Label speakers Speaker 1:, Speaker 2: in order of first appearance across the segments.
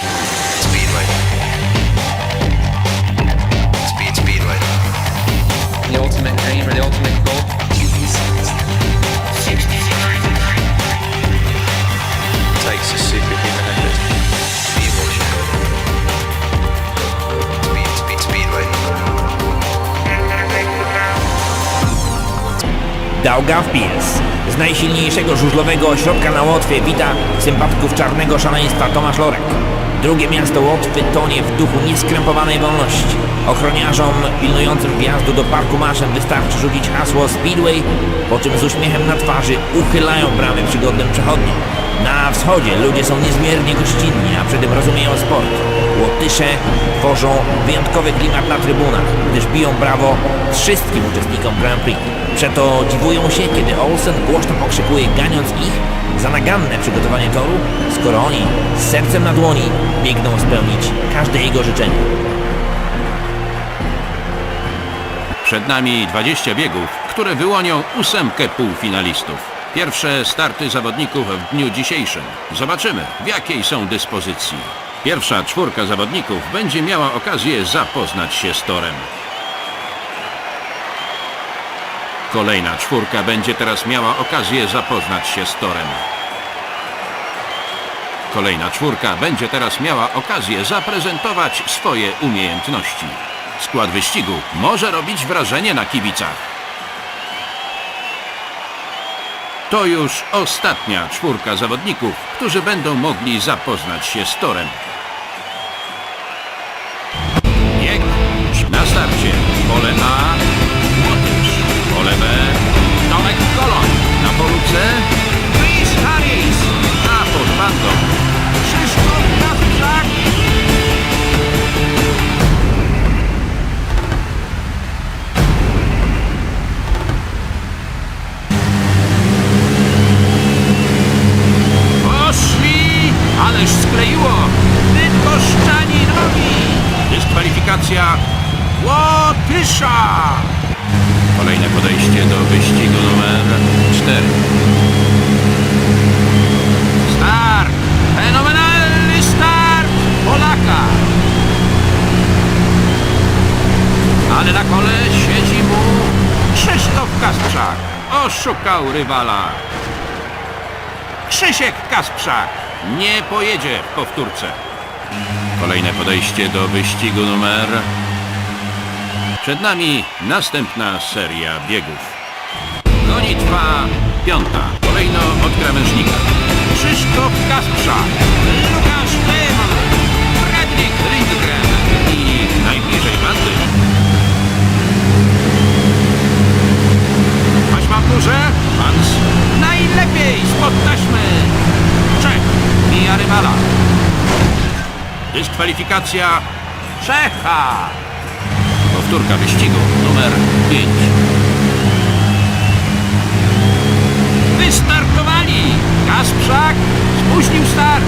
Speaker 1: Speedway. Speed Speedway.
Speaker 2: The ultimate dream or the ultimate goal.
Speaker 1: Takes a superhuman effort. Speedway. Speed Speed Speedway.
Speaker 3: Daugavpils. Z najsilniejszego żużlowego ośrodka na Łotwie wita sympatków czarnego szaleństwa Tomasz Lorek. Drugie miasto Łotwy tonie w duchu nieskrępowanej wolności. Ochroniarzom pilnującym wjazdu do parku maszyn wystarczy rzucić hasło Speedway, po czym z uśmiechem na twarzy uchylają bramy przygodnym przechodniom. Na wschodzie ludzie są niezmiernie gościnni, a przy tym rozumieją sport. Łotysze tworzą wyjątkowy klimat na trybunach, gdyż biją brawo wszystkim uczestnikom Grand Prix. Przeto dziwują się, kiedy Olsen głośno pokrzykuje, ganiąc ich za naganne przygotowanie toru, skoro oni z sercem na dłoni biegną spełnić każde jego życzenie.
Speaker 4: Przed nami 20 biegów, które wyłonią ósemkę półfinalistów. Pierwsze starty zawodników w dniu dzisiejszym. Zobaczymy, w jakiej są dyspozycji. Pierwsza czwórka zawodników będzie miała okazję zapoznać się z torem. Kolejna czwórka będzie teraz miała okazję zapoznać się z torem. Kolejna czwórka będzie teraz miała okazję zaprezentować swoje umiejętności. Skład wyścigu może robić wrażenie na kibicach. To już ostatnia czwórka zawodników, którzy będą mogli zapoznać się z torem. Rywala. Krzysiek Kasprzak nie pojedzie w powtórce. Kolejne podejście do wyścigu numer... Przed nami następna seria biegów. Gonitwa piąta. Kolejno od krawężnika. Krzysztof Kasprzak, Łukasz Lehmann, Fredrik Lindgren i najbliżej bandy. Taśma w górze. Najlepiej spod taśmy. Czech mija rywala. Dyskwalifikacja Czecha. Powtórka wyścigu numer 5. Wystartowali. Kasprzak spóźnił start.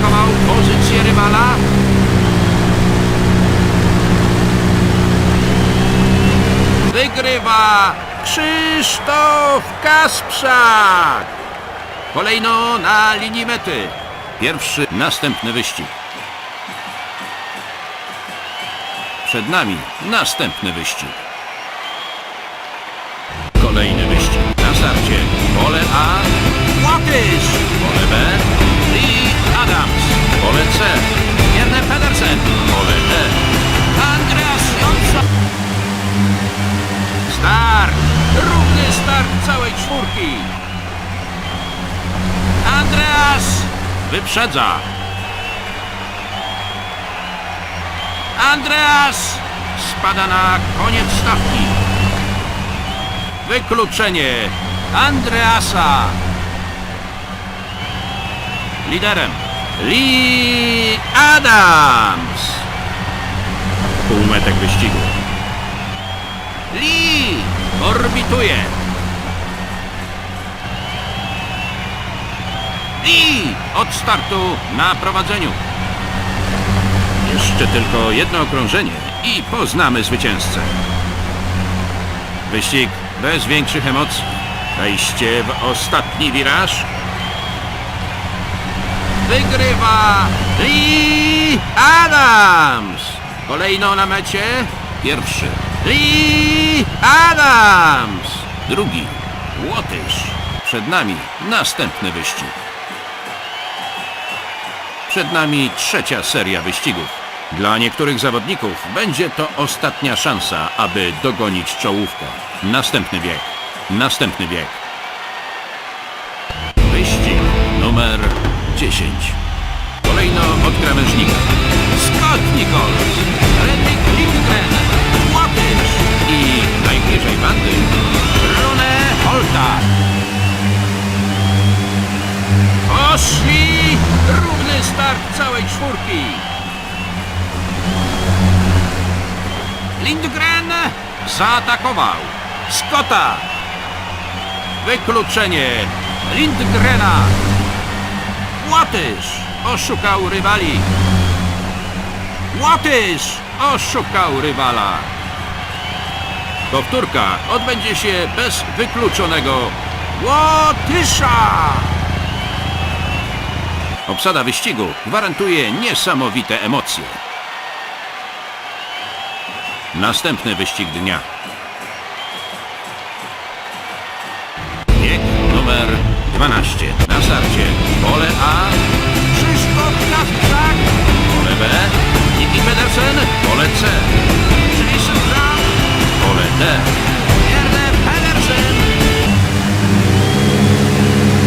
Speaker 4: Zaatakował pozycję rywala. Wygrywa Krzysztof Kasprzak. Kolejno na linii mety. Pierwszy, następny wyścig. Przed nami następny wyścig. Kolejny wyścig. Na starcie pole A. Łatysz. Pole C. Jerne Pedersen. Pole D. Andreas Jonsson. Start! Równy start całej czwórki. Andreas wyprzedza. Andreas pada na koniec stawki. Wykluczenie Andreasa. Liderem Lee Adams. Półmetek wyścigu. Lee orbituje. Lee od startu na prowadzeniu. Jeszcze tylko jedno okrążenie i poznamy zwycięzcę. Wyścig bez większych emocji. Wejście w ostatni wiraż. Wygrywa Lee Adams. Kolejno na mecie pierwszy Lee Adams. Drugi Łotysz. Przed nami następny wyścig. Przed nami trzecia seria wyścigów. Dla niektórych zawodników będzie to ostatnia szansa, aby dogonić czołówkę. Następny bieg. Następny bieg. Wyścig 10. Kolejno od krawężnika. Scott Nichols, Reddick Lindgren, Łatysz i najbliżej bandy Rune Holta. Poszli! Równy start całej czwórki. Lindgren zaatakował. Scotta. Wykluczenie Lindgrena. Łatysz oszukał rywali. Łatysz oszukał rywala. Powtórka odbędzie się bez wykluczonego Łotysza. Obsada wyścigu gwarantuje niesamowite emocje. Następny wyścig dnia. 12. Na starcie pole A. Krzysztof Kasprzak. Pole B. Niki Pedersen. Pole C. Jason Brown. Pole D. Erne Pedersen.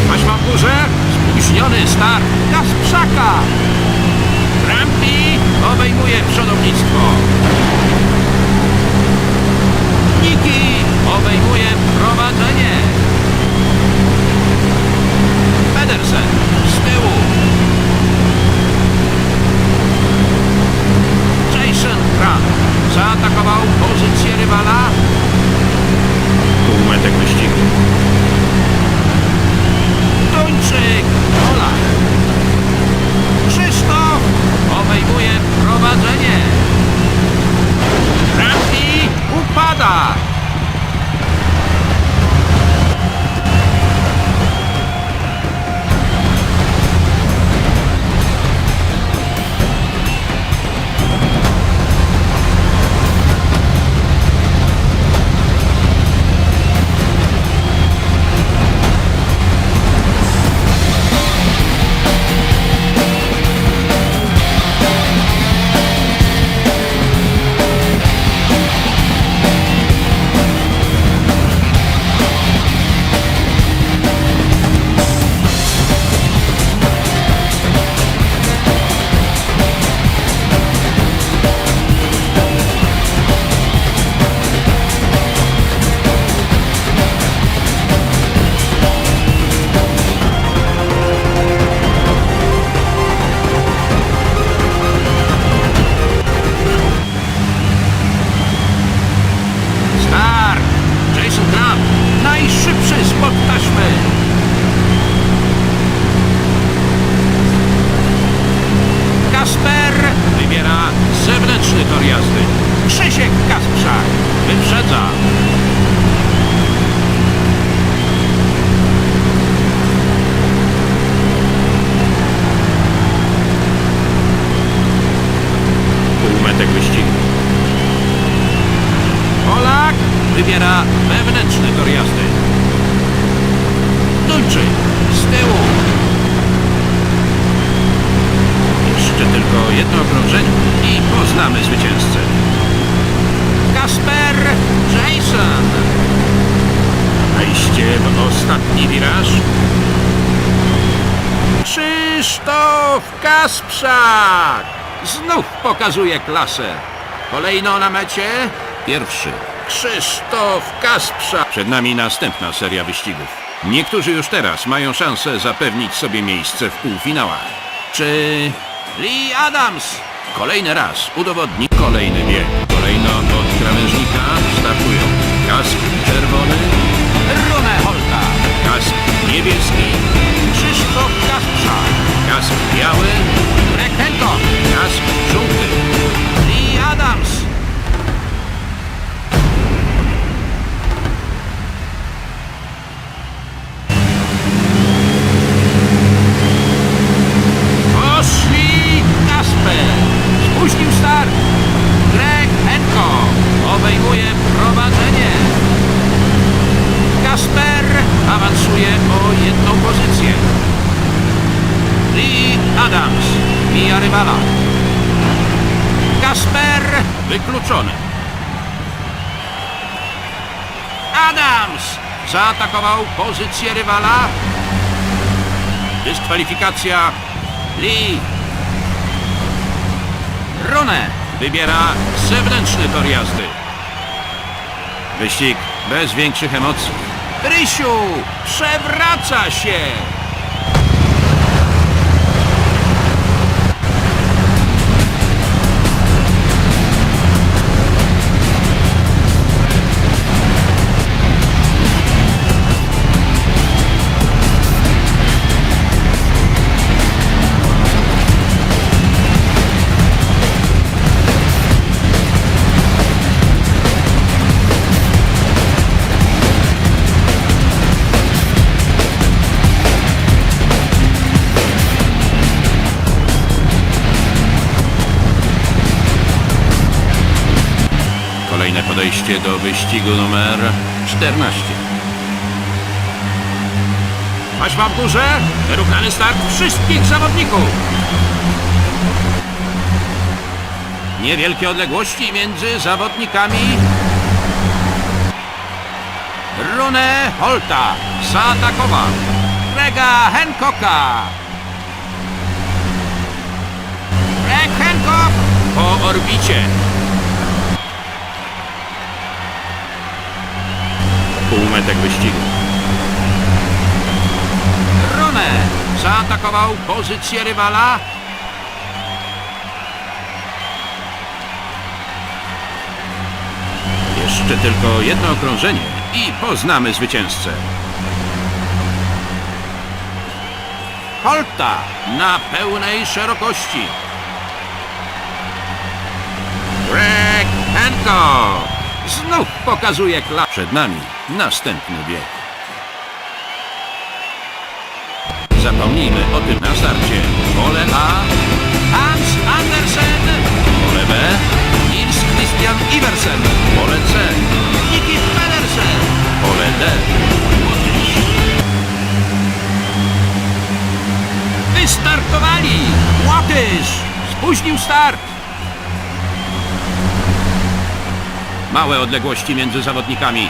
Speaker 4: Taśma w górze. Spóźniony start Kasprzaka. Rampi obejmuje przodownictwo. Niki obejmuje prowadzenie. Pedersen z poznamy zwycięzcę. Kasper Jason. Wejście w ostatni wiraż. Krzysztof Kasprzak znów pokazuje klasę. Kolejno na mecie pierwszy Krzysztof Kasprza. Przed nami następna seria wyścigów. Niektórzy już teraz mają szansę zapewnić sobie miejsce w półfinałach. Czy Lee Adams kolejny raz udowodni kolejny bieg? Kolejno od krawężnika. Startują. Kask czerwony, Rune Holta, kask niebieski, Krzysztof Kasprza, kask biały, pozycję rywala. Dyskwalifikacja Lee. Rune wybiera zewnętrzny tor jazdy. Wyścig bez większych emocji. Rysiu przewraca się. Podejście do wyścigu numer 14. Taśma w górze, wyrównany start wszystkich zawodników. Niewielkie odległości między zawodnikami. Rune Holta zaatakował Grega Hancocka. Greg Hancock po orbicie. Półmetek wyścigu. Rune zaatakował pozycję rywala. Jeszcze tylko jedno okrążenie i poznamy zwycięzcę. Holta na pełnej szerokości. Greg Hancock znów pokazuje klas. Przed nami następny bieg. Zapomnijmy o tym na starcie. Pole A. Hans Andersen. Pole B. Nils Christian Iversen. Pole C. Niki Pedersen. Pole D. Wystartowali! Łotysz! Spóźnił start! Małe odległości między zawodnikami.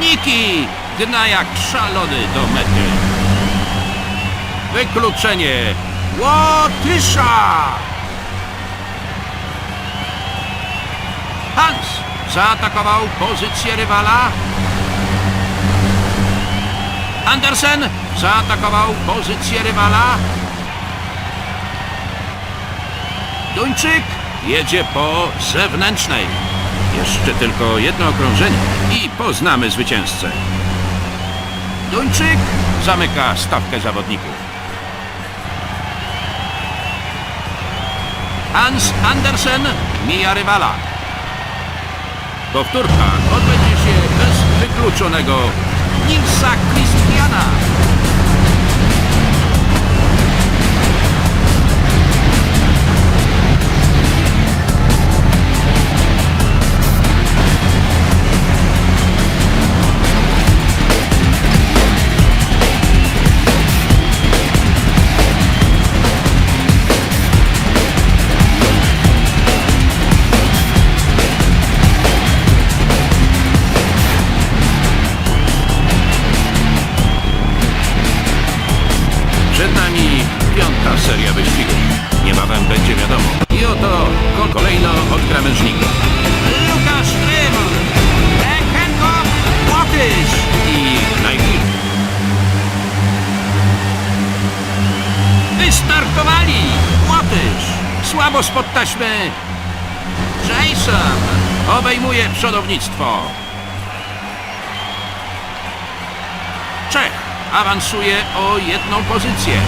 Speaker 4: Niki gna jak szalony do mety. Wykluczenie Łotysza! Hans zaatakował pozycję rywala. Andersen zaatakował pozycję rywala. Duńczyk jedzie po zewnętrznej. Jeszcze tylko jedno okrążenie i poznamy zwycięzcę. Duńczyk zamyka stawkę zawodników. Hans Andersen mija rywala. Powtórka odbędzie się bez wykluczonego Nilsa Christiana. Przodownictwo. Czech awansuje o jedną pozycję.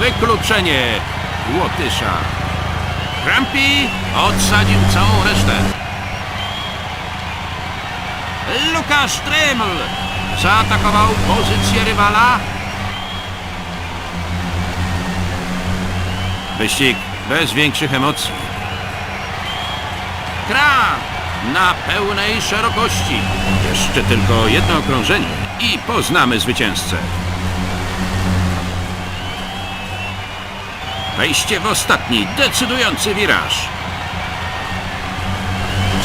Speaker 4: Wykluczenie Łotysza. Krampi odsadził całą resztę. Lukasz Treml zaatakował pozycję rywala. Wyścig bez większych emocji. Kran na pełnej szerokości. Jeszcze tylko jedno okrążenie i poznamy zwycięzcę. Wejście w ostatni, decydujący wiraż.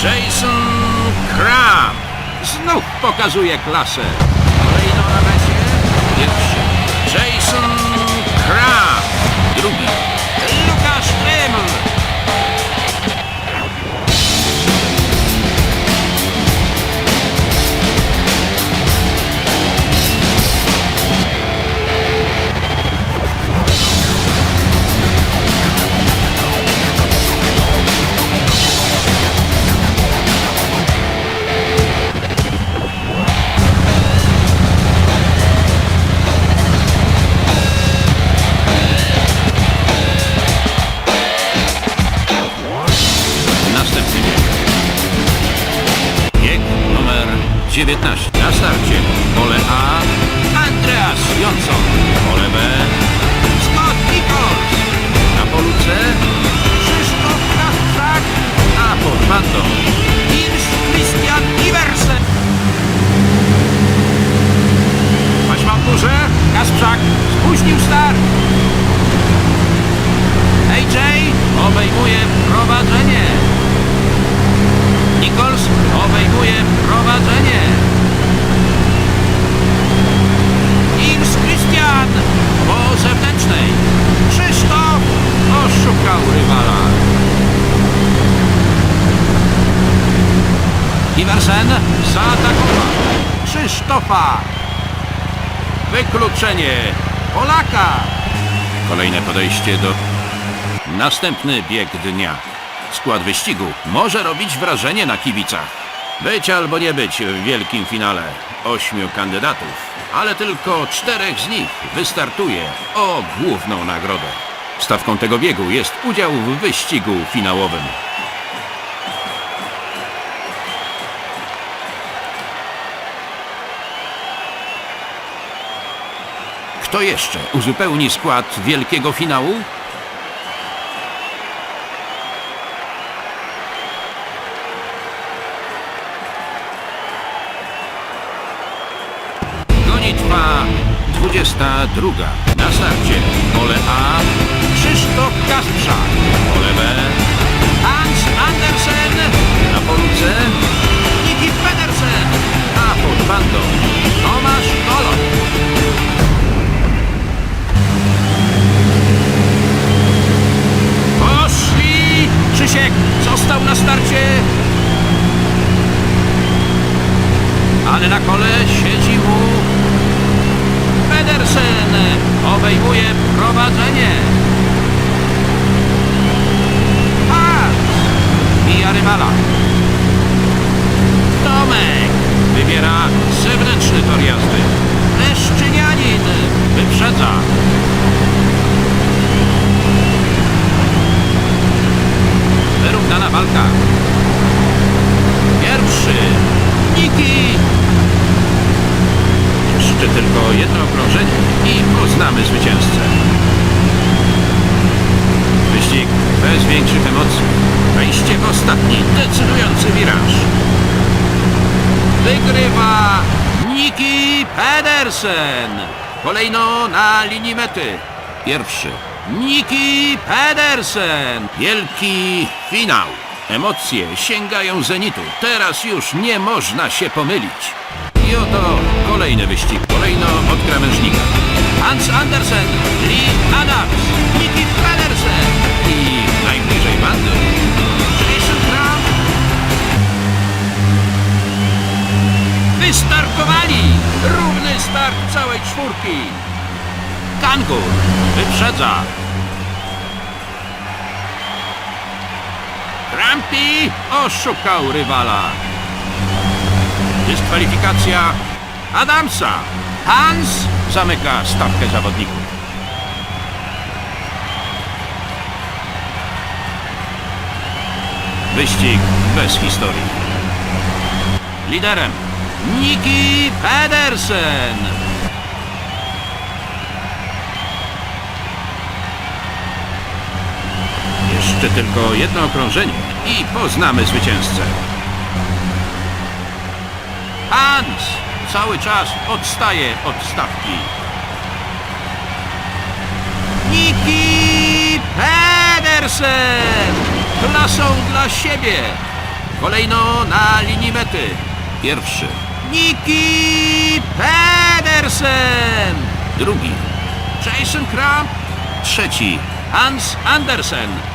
Speaker 4: Jason Kram znów pokazuje klasę. Kolejno na mecie. Pierwszy. Jason Kram. Drugi. 19. Na starcie pole A Andreas Jonsson. Pole B Scott Nichols. Na polu C Krzysztof Kasprzak. A pod bandą Nils Christian Iversen. Taśma w górze. Kasprzak spóźnił start. AJ obejmuje prowadzenie. Nichols obejmuje prowadzenie. Nils Christian po zewnętrznej. Krzysztof oszukał rywala. Iversen zaatakował Krzysztofa. Wykluczenie Polaka. Kolejne podejście do Następny bieg dnia. Skład wyścigu może robić wrażenie na kibicach. Być albo nie być w wielkim finale. Ośmiu kandydatów, ale tylko czterech z nich wystartuje o główną nagrodę. Stawką tego biegu jest udział w wyścigu finałowym. Kto jeszcze uzupełni skład wielkiego finału? 22. Na starcie pole A Krzysztof Kasprzak. Pole B Hans Andersen. Na polu C Niki Pedersen. A pod bandą Tomasz Kolon. Poszli! Krzysiek został na starcie. ale na kole siedzi mu Pedersen. Obejmuje prowadzenie. Pas. Mija rywala. Tomek wybiera zewnętrzny tor jazdy. Leszczynianin wyprzedza. Wyrównana walka. Pierwszy. Niki jeszcze tylko jedno okrążenie i poznamy zwycięzcę. Wyścig bez większych emocji. Wejście w ostatni, decydujący wiraż. Wygrywa Niki Pedersen. Kolejno na linii mety. Pierwszy. Niki Pedersen. Wielki finał. Emocje sięgają zenitu. Teraz już nie można się pomylić. I oto kolejny wyścig. Kolejno od krawężnika. Hans Andersen, Lee Adams, Nikit Pedersen i najbliżej bandy Jason Kraft. Równy start całej czwórki. Kangur wyprzedza. Trampi oszukał rywala. Dyskwalifikacja Adamsa. Hans zamyka stawkę zawodników. Wyścig bez historii. Liderem Niki Pedersen. Jeszcze tylko jedno okrążenie i poznamy zwycięzcę. Hans cały czas odstaje od stawki. Niki Pedersen! Klasą dla siebie! Kolejno na linii mety. Pierwszy. Niki Pedersen! Drugi. Jason Kramp. Trzeci. Hans Andersen.